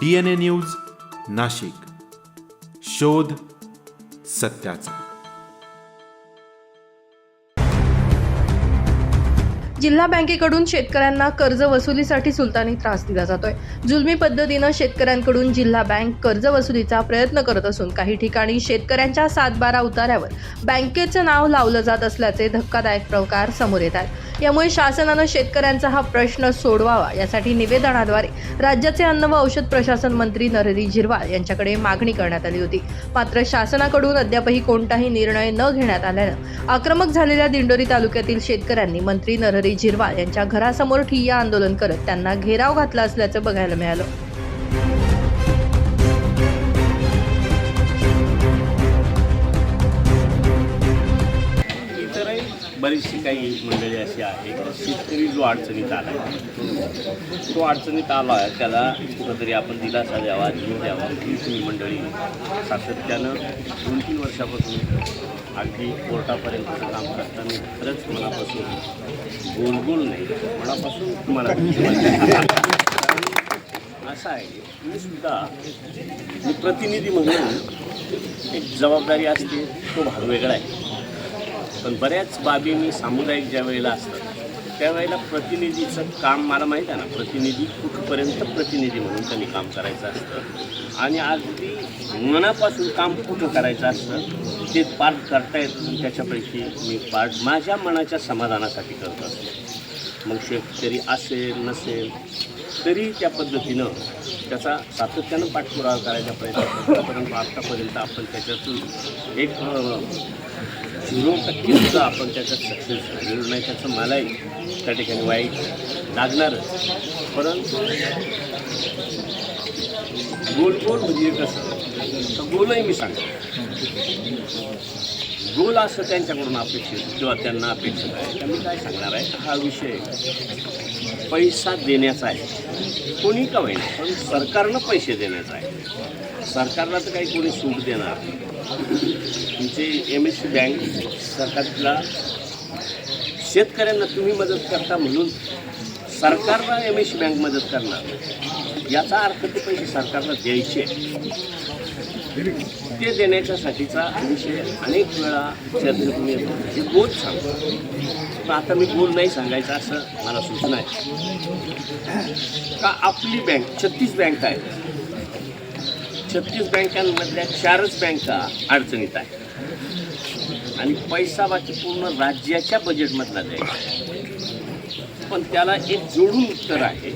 D N A news Nashik. शोध सत्याचा. जिल्हा बँकेकडून शेतकऱ्यांना कर्ज वसुलीसाठी सुलतानी त्रास दिला जातोय. जुलमी पद्धतीनं शेतकऱ्यांकडून जिल्हा बँक कर्ज वसुलीचा प्रयत्न करत असून काही ठिकाणी शेतकऱ्यांच्या सातबारा उतार्यावर बँकेचं नाव लावलं जात असल्याचे धक्कादायक प्रकार समोर येत आहेत. यामुळे शासनानं शेतकऱ्यांचा हा प्रश्न सोडवावा यासाठी निवेदनाद्वारे राज्याचे अन्न व औषध प्रशासन मंत्री नरहरी झिरवाळ यांच्याकडे मागणी करण्यात आली होती. मात्र शासनाकडून अद्यापही कोणताही निर्णय न घेण्यात आल्यानं आक्रमक झालेल्या दिंडोरी तालुक्यातील शेतकऱ्यांनी मंत्री नरहरी झिरवाळ यांच्या घरासमोर ठिय्या आंदोलन करत त्यांना घेराव घातला असल्याचं बघायला मिळालं. बरीचशी काही मंडळी अशी आहे की शेतकरी जो अडचणीत आला आहे तो अडचणीत आला आहे त्याला कुठंतरी आपण दिलासा द्यावा जीव द्यावा ही तुम्ही मंडळी सातत्यानं दोन तीन वर्षापासून अगदी कोर्टापर्यंत काम करताना खरंच मनापासून गोल गोल नाही मनापासून तुम्हाला असं आहे मी सुद्धा मी प्रतिनिधी म्हणून एक जबाबदारी असते तो भाग वेगळा आहे. पण बऱ्याच बाबी मी सामुदायिक ज्या वेळेला असतात त्यावेळेला प्रतिनिधीचं काम मला माहीत आहे ना प्रतिनिधी कुठपर्यंत प्रतिनिधी म्हणून त्यांनी काम करायचं असतं. आणि अगदी मनापासून काम कुठं करायचं असतं ते पार्ट करता येतं त्याच्यापैकी मी पार्ट माझ्या मनाच्या समाधानासाठी करत असतो. मग शेतकरी असेल नसेल तरी त्या पद्धतीनं त्याचा सातत्यानं पाठपुरावा करायचा प्रयत्न करतो. परंतु आत्तापर्यंत आपण त्याच्यातून एक झिरो टक्के आपण त्याच्यात सक्सेस झालेलो नाही. त्याचं मलाही त्या ठिकाणी वाईट लागणारच परंतु गोल गोल म्हणजे कसं तर गोलही मी सांगतो. गोल असं त्यांच्याकडून अपेक्षित किंवा त्यांना अपेक्षित आहे. तर मी काय सांगणार आहे? हा विषय पैसा देण्याचा आहे. कोणी का होईना पण सरकारनं पैसे देण्याचा आहे. सरकारला तर काही कोणी सूट देणार तुमची एम एस सी बँक सरकारला शेतकऱ्यांना तुम्ही मदत करता म्हणून सरकारला एम एस बँक मदत करणार. याचा अर्थ ते पैसे सरकारला द्यायचे. ते देण्याच्यासाठीचा विषय अनेक वेळा चर्चेतून येतो. हे बोध सांगतो. पण आता मी बोल नाही सांगायचं असं मला सूचना आहे. का आपली बँक छत्तीस बँका आहेत. छत्तीस बँकांमधल्या चारच बँका अडचणीत आहेत. आणि पैसा बाकी पूर्ण राज्याच्या बजेटमधला द्यायचा पण त्याला एक जोडून उत्तर आहे.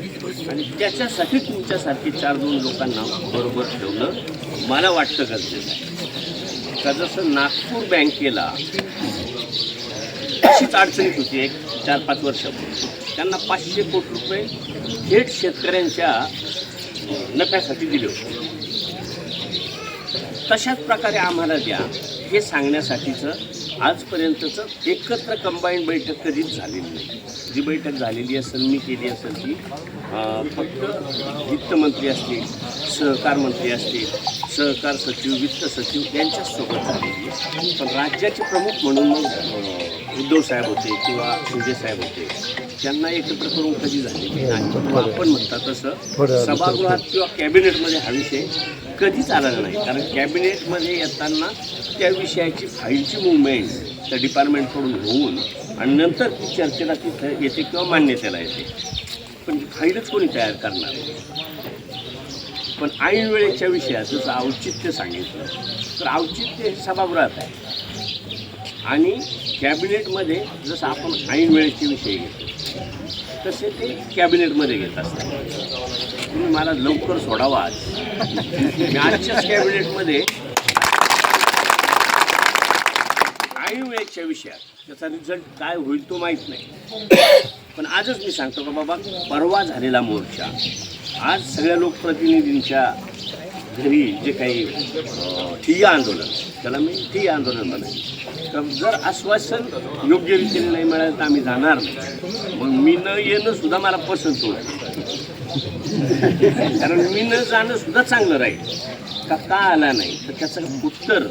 आणि त्याच्यासाठी तुमच्यासारखे चार दोन लोकांना बरोबर ठेवणं मला वाटतं गरजेचं आहे. का जसं नागपूर बँकेला अशीच अडचणीत होती एक चार पाच वर्षापूर्वी त्यांना पाचशे कोटी रुपये थेट शेतकऱ्यांच्या नफ्यासाठी दिले होते. तशाच प्रकारे आम्हाला द्या. हे सांगण्यासाठीचं आजपर्यंतचं एकत्र कंबाईंड बैठक कधीच झालेली नाही. जी बैठक झालेली असेल मी केली असेल ती फक्त वित्तमंत्री असतील सहकार मंत्री असतील सहकार सचिव वित्त सचिव यांच्याचसोबत झालेली पण राज्याचे प्रमुख म्हणून मग उद्धव साहेब होते किंवा शिंदे साहेब होते त्यांना एकत्र करून कधी झालेली नाही? पण आपण म्हणता तसं सभागृहात किंवा कॅबिनेटमध्ये हा विषय कधीच आलेला नाही. कारण कॅबिनेटमध्ये येताना त्या विषयाची फाईलची मुवमेंट त्या डिपार्टमेंटकडून होऊन आणि नंतर ती चर्चेला तिथं येते किंवा मान्यतेला येते. पण फाईलच कोणी तयार करणार पण ऐन वेळेच्या विषयात जसं औचित्य सांगितलं तर औचित्य हे सभागृहात आहे. आणि कॅबिनेटमध्ये जसं आपण ऐन वेळेचे विषय घेतो तसे ते कॅबिनेटमध्ये घेत असतात. तुम्ही मला लवकर सोडावा आज. मी आजच्याच कॅबिनेटमध्ये ऐन वेळेच्या विषयात त्याचा रिझल्ट काय होईल तो माहीत नाही. पण आजच मी सांगतो का बाबा परवा झालेला मोर्चा आज सगळ्या लोकप्रतिनिधींच्या घरी जे काही ठिय्या आंदोलन त्याला मी ठिय्या आंदोलन म्हणायचं. तर जर आश्वासन योग्य रीतीने नाही मिळालं तर आम्ही जाणार नाही. मग मी न येणं सुद्धा मला पसंत होईल कारण मी न जाणं सुद्धा चांगलं राहील. का का आला नाही? तर त्याचं उत्तर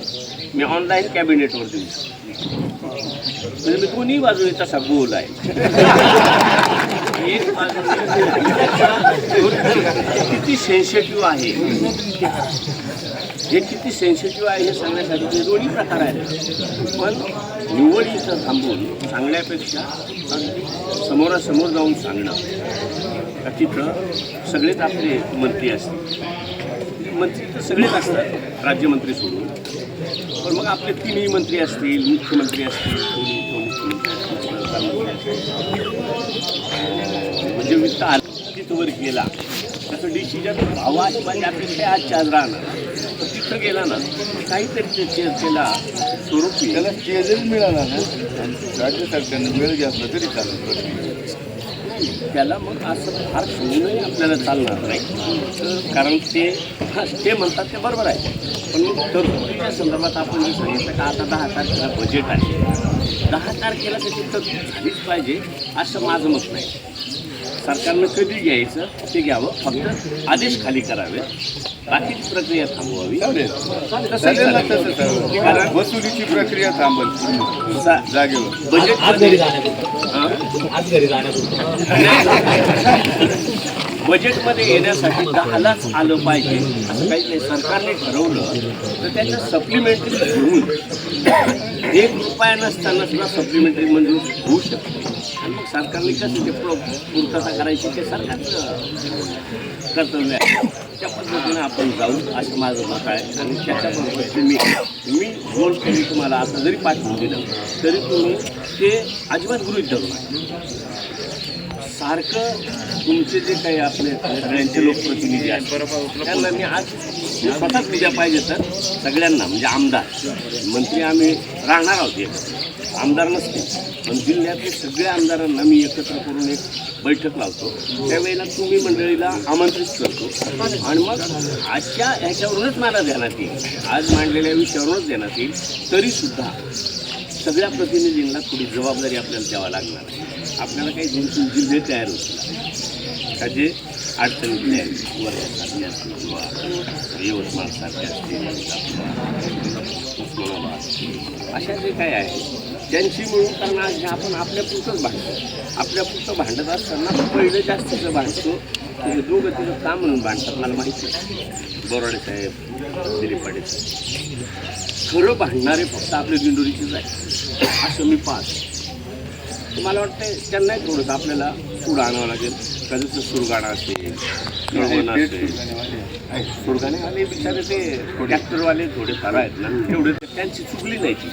मी ऑनलाईन कॅबिनेटवर देऊ म्हणजे मी दोन्ही बाजूने तसा गोल आहे. एक बाजूने किती सेन्सिटिव्ह आहे. हे किती सेन्सिटिव्ह आहे हे सांगण्यासाठी? ते दोन्ही प्रकार आहेत. पण निवडीचं थांबून सांगण्यापेक्षा समोरासमोर जाऊन सांगणं का तिथं सगळेच आपले मंत्री असतील मंत्री तर सगळेच असतात राज्यमंत्री सोडून. पण मग आपले तिन्ही मंत्री असतील मुख्यमंत्री असतील म्हणजे वित्त आलं वर गेला. त्याचं डिसिजन भावा किंवा त्यापेक्षा आज चार राहणार तर तिथं गेला ना काहीतरी त्या चर्चेला स्वरूप येईल. त्याला स्टेजच मिळाला ना. राज्य सरकारनं वेळ घेतला तरी चालेल. त्याला मग असं फार सांगूनही आपल्याला चालणार नाही. कारण ते हा, ते म्हणतात ते बरोबर आहे. पण मग तरतुदीच्या संदर्भात आपण जे सांगितलं का आता दहा तारखेला बजेट आहे. दहा तारखेला त्याची तरतूद झालीच पाहिजे असं माझं मत नाही. सरकारनं कधी घ्यायचं ते घ्यावं. फक्त आदेश खाली करावे. बाकीची प्रक्रिया थांबवावी. कारण वसुलीची प्रक्रिया थांबल. सा- जागेवर. बजेटमध्ये हां? बजेटमध्ये येण्यासाठी दहालाच आलं पाहिजे. असं काही नाही. सरकारने ठरवलं तर त्याचं सप्लिमेंटरी घेऊन एक रुपया नसताना सुद्धा सप्लिमेंटरी मंजूर होऊ शकते. सरकारने कसं ते प्रो पूर्तता करायची ते सरकारचं कर्तव्य आहे. त्या पद्धतीनं आपण जाऊ असं माझं मत आहे. आणि त्याच्याबरोबर तुम्ही मी दोन कधी तुम्हाला आता जरी पाठवून दिलं तरी तुम्ही ते अजिबात गृहित धरू सारखं तुमचे जे काही आपले सगळ्यांचे लोकप्रतिनिधी आहेत त्यांना मी आज स्वतःच विद्या पाहिजे तर सगळ्यांना म्हणजे आमदार मंत्री आम्ही राहणार आहोत आमदार नसते. पण जिल्ह्यातले सगळ्या आमदारांना मी एकत्र करून एक बैठक लावतो. त्यावेळेला तुम्ही मंडळीला आमंत्रित करतो. आणि मग आजच्या ह्याच्यावरूनच मला देण्यात येईल. आज मांडलेल्या विषयावरूनच देण्यात येईल. तरीसुद्धा सगळ्या प्रतिनिधींना थोडी जबाबदारी आपल्याला द्यावा लागणार. आपल्याला काही दोन तीन जिल्हे तयार होतील. का जे अडचणीतले आहेत वर्ध्यासारखे असतील किंवा यवतमाळसारखे असतील अशा जे काय आहे त्यांची मिळून त्यांना हे आपण आपल्यापुरतंच भांडतो. आपल्यापुरतं भांडत असताना पहिलं जास्तीचं भांडतो. ते दोघं तिथं का म्हणून भांडतात मला माहिती आहे. बोराडे साहेब दिलीप पाटील साहेब. खरं भांडणारे फक्त आपले दिंडोरीचेच आहे असं मी पाहतो. मला वाटतं त्यांनाही थोडंसं आपल्याला पुढं आणावं लागेल. जसं सुरगाणा असेल कळवण असेल. सुरगाणे आले बिचारे ते ट्रॅक्टरवाले थोडे फार आहेत ना. तेवढे त्यांची चुकली नाही ती.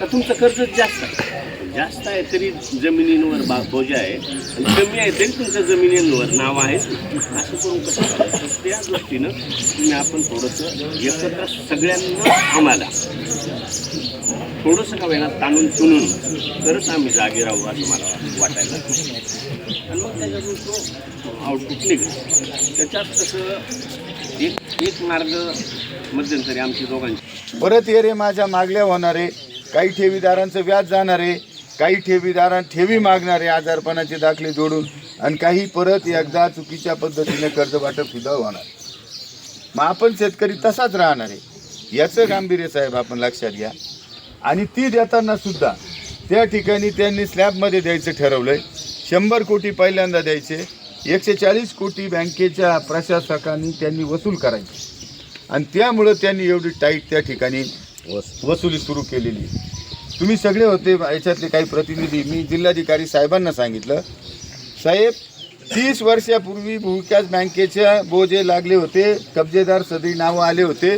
तर तुमचं कर्ज जास्त आहे. जास्त आहे तरी जमिनींवर बा बोजा आहे. आणि कमी आहे तरी तुमच्या जमिनींवर नाव आहे. असं करून कसं त्या दृष्टीनं तुम्ही आपण थोडंसं एकत्र सगळ्यांना आम्हाला. थोडंसं का वेळा ताणून चुनून तरच आम्ही जागे राहू असं मला वाटायला आणि मग त्याच्यातून तो आउटपुट निघेल. त्याच्यात कसं एक एक मार्ग मध्यंतरी आमची दोघांची. परत ये रे माझ्या मागल्या होणारे काही ठेवीदारांचं व्याज जाणारे काही ठेवीदारां ठेवी मागणारे आजारपणाचे दाखले जोडून आणि काही परत एकदा चुकीच्या पद्धतीने कर्ज वाटप सुद्धा होणार. मग आपण शेतकरी तसाच राहणार आहे. याचं गांभीर्य साहेब आपण लक्षात घ्या. आणि ती देताना सुद्धा त्या ठिकाणी त्यांनी स्लॅबमध्ये द्यायचं ठरवलंय. शंभर कोटी पहिल्यांदा द्यायचे. एकशे चाळीस कोटी बँकेच्या प्रशासकांनी त्यांनी वसूल करायची. आणि त्यामुळं त्यांनी एवढी टाईट त्या ठिकाणी वसुली सुरू केलेली. तुम्ही सगळे होते याच्यातले काही प्रतिनिधी. मी जिल्हाधिकारी साहेबांना सांगितलं साहेब तीस वर्षापूर्वी भूविकास बँकेच्या बोजे लागले होते. कब्जेदार सदरी नावं आले होते.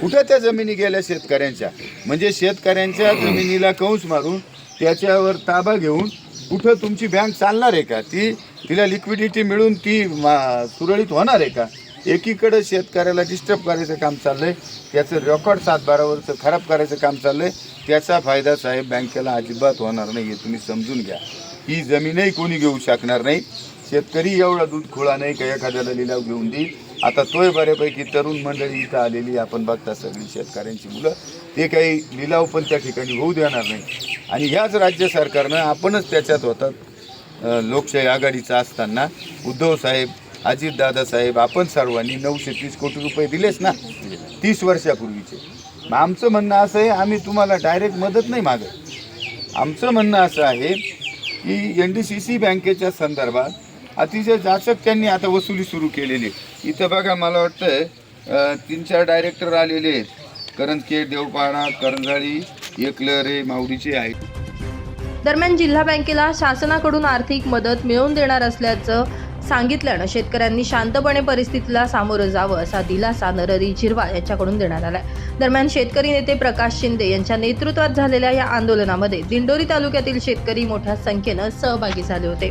कुठं त्या जमिनी गेल्या शेतकऱ्यांच्या? म्हणजे शेतकऱ्यांच्या जमिनीला कंस मारून त्याच्यावर ताबा घेऊन कुठं तुमची बँक चालणार आहे का? ती तिला लिक्विडिटी मिळून ती सुरळीत होणार आहे का? एकीकडं शेतकऱ्याला डिस्टर्ब करायचं काम चाललं आहे त्याचं रेकॉर्ड सात वर्ष खराब करायचं काम चाललं आहे त्याचा फायदा साहेब बँकेला अजिबात होणार नाही हे तुम्ही समजून घ्या. ही जमीनही कोणी घेऊ शकणार नाही. शेतकरी एवढा दूध खोळा नाही का एखाद्याला लिलाव घेऊन देईल? आता तोय बऱ्यापैकी तरुण मंडळी इथं आलेली आपण बघता सगळी शेतकऱ्यांची मुलं. ते काही लिलाव पण त्या ठिकाणी होऊ देणार नाही. आणि ह्याच राज्य सरकारनं आपणच त्याच्यात होतात लोकशाही आघाडीचा असताना उद्धव साहेब अजितदादा साहेब आपण सर्वांनी नऊशे तीस कोटी रुपये दिलेच ना. तीस वर्षापूर्वीचे. मग आमचं म्हणणं असं आहे आम्ही तुम्हाला डायरेक्ट मदत नाही मागत. आमचं म्हणणं असं आहे की एन डी सी सी बँकेच्या संदर्भात अतिशय जाचक त्यांनी आता वसुली सुरू केलेली आहे. इथं बघा मला वाटतं तीन चार डायरेक्टर आलेले आहेत. कारण के देवपाणा करंजाळी एकलरे माऊरीचे आहेत. दरम्यान जिल्हा बँकेला शासनाकडून आर्थिक मदत मिळवून देणार असल्याचं सांगितल्यानं शेतकऱ्यांनी शांतपणे परिस्थितीला सामोरं जावं असा दिलासा नररी झिरवा यांच्याकडून देण्यात आलाय. दरम्यान शेतकरी नेते प्रकाश शिंदे यांच्या नेतृत्वात झालेल्या या आंदोलनामध्ये दिंडोरी तालुक्यातील शेतकरी मोठ्या संख्येनं सहभागी झाले होते.